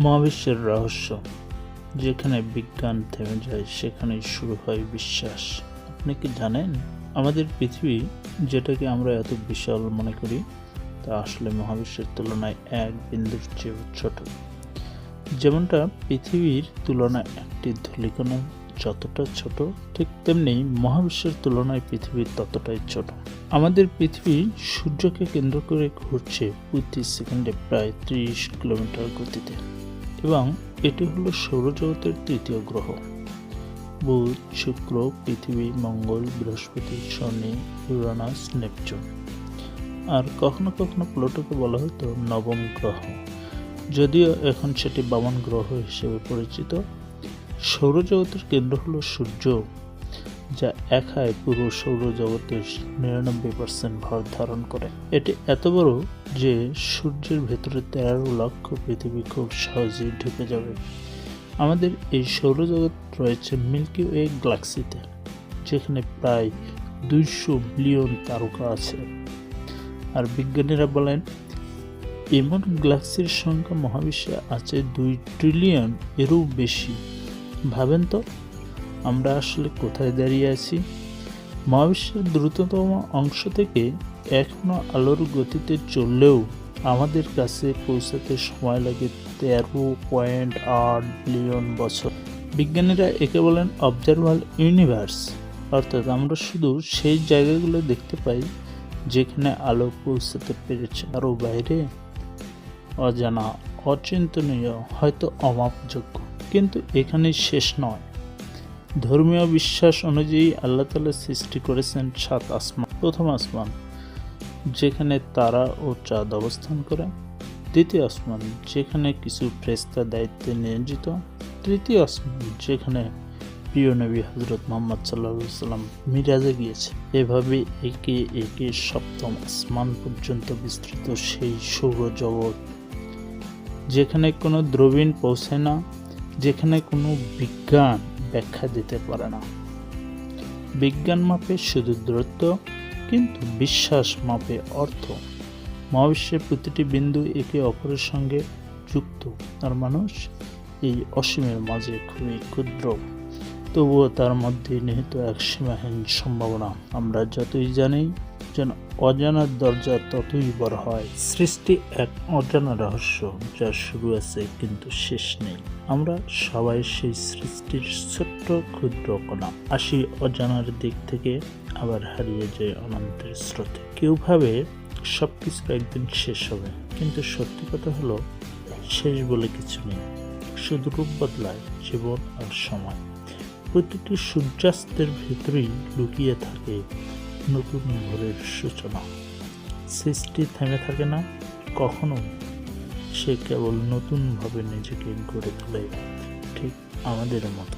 মহাবিশ্বের রহস্য, যেখানে বিজ্ঞান থেমে যায়, সেখানেই শুরু হয় বিশ্বাস। আপনি কি জানেন, আমাদের পৃথিবী যেটাকে আমরা এত বিশাল মনে করি, তা আসলে মহাবিশ্বের তুলনায় এক বিন্দুর চেয়েও ছোট। যেমনটা পৃথিবীর তুলনায় একটি ধূলিকণা যতটা ছোট, ঠিক তেমনি মহাবিশ্বের তুলনায় পৃথিবীর ততটাই ছোট। আমাদের পৃথিবী সূর্যকে কেন্দ্র করে ঘুরছে প্রতি সেকেন্ডে প্রায় ত্রিশ কিলোমিটার গতিতে। এবং এটি হলো সৌরজগতের তৃতীয় গ্রহ। বুধ, শুক্র, পৃথিবী, মঙ্গল, বৃহস্পতি, শনি ইউরানাস নেপচুন। আর কখনো কখনো প্লুটোকে বলা হতো নবম গ্রহ। যদিও এখন সেটি বামন গ্রহ হিসেবে পরিচিত। সৌরজগতের কেন্দ্র হলো সূর্য। যা একাই পুরো সৌরজগতের নিরানব্বই পার্সেন্ট ভর ধারণ করে। এটি এত বড় যে সূর্যের ভেতরে তেরো লক্ষ পৃথিবী খুব সহজেই ঢুকে যাবে। আমাদের এই সৌরজগৎ রয়েছে মিল্কি ওয়ে গ্যালাক্সিতে, যেখানে প্রায় দুইশো বিলিয়ন তারকা আছে। আর বিজ্ঞানীরা বলেন, এমন গ্যালাক্সির সংখ্যা মহাবিশ্বে আছে দুই ট্রিলিয়ন এরও বেশি। ভাবেন তো? আমরা আসলে কোথায় দাঁড়িয়ে আছি? মহাবিশ্বের দ্রুততম অংশ থেকে এখনও আলোর গতিতে চললেও আমাদের কাছে পৌঁছাতে সময় লাগে তেরো পয়েন্ট আট বিলিয়ন বছর। বিজ্ঞানীরা একে বলেন অবজারভাল ইউনিভার্স অর্থাৎ আমরা শুধু সেই জায়গাগুলো দেখতে পাই যেখানে আলো পৌঁছাতে পেরেছে। আরও বাইরে? অজানা, অচিন্তনীয়, হয়তো অমাপযোগ্য কিন্তু এখানে শেষ নয়। ধর্মীয় বিশ্বাস অনুযায়ী আল্লাহ তালা সৃষ্টি করেছেন সাত আসমান। প্রথম আসমান, যেখানে তারা ও চাঁদ অবস্থান করে। দ্বিতীয় আসমান, যেখানে কিছু ফ্রেস্তা দায়িত্বে নিয়োজিত। তৃতীয় আসমান, যেখানে প্রিয় নবী হজরত মোহাম্মদ সাল্লা সাল্লাম মিরাজে গিয়েছে। এভাবে একে একে সপ্তম আসমান পর্যন্ত বিস্তৃত সেই সৌরজগৎ যেখানে কোনো দ্রবীণ পৌঁছে না, যেখানে কোনো বিজ্ঞান ব্যাখ্যা দিতে পারে না। বিজ্ঞান মাপে শুধু দূরত্ব, কিন্তু বিশ্বাস মাপে অর্থ। মহাবিশ্বের প্রতিটি বিন্দু একে অপরের সঙ্গে যুক্ত আর মানুষ এই অসীমের মাঝে খুবই ক্ষুদ্র। তবুও তার মধ্যে নিহিত এক সীমাহীন সম্ভাবনা। আমরা যতই জানি যেন অজানার দরজা ততই বড় হয়। সৃষ্টি এক অজানা রহস্য যার শুরু আছে কিন্তু শেষ নেই। আমরা সবাই সেই সৃষ্টির ছোট্ট ক্ষুদ্র কণা। আসি অজানার দিক থেকে আবার হারিয়ে যায় অনন্তের স্রোতে। কেউ ভাবে সব কিছু একদিন শেষ হবে, কিন্তু সত্যি কথা হলো, শেষ বলে কিছু নেই। শুধু রূপ বদলায় জীবন আর সময়। প্রতিটি সূর্যাস্তের ভেতরেই লুকিয়ে থাকে নতুন ভোরের সূচনা। সৃষ্টি থেমে থাকে না, কখনো। সে কেবল নতুনভাবে নিজেকে গড়ে তোলে, ঠিক আমাদের মতো।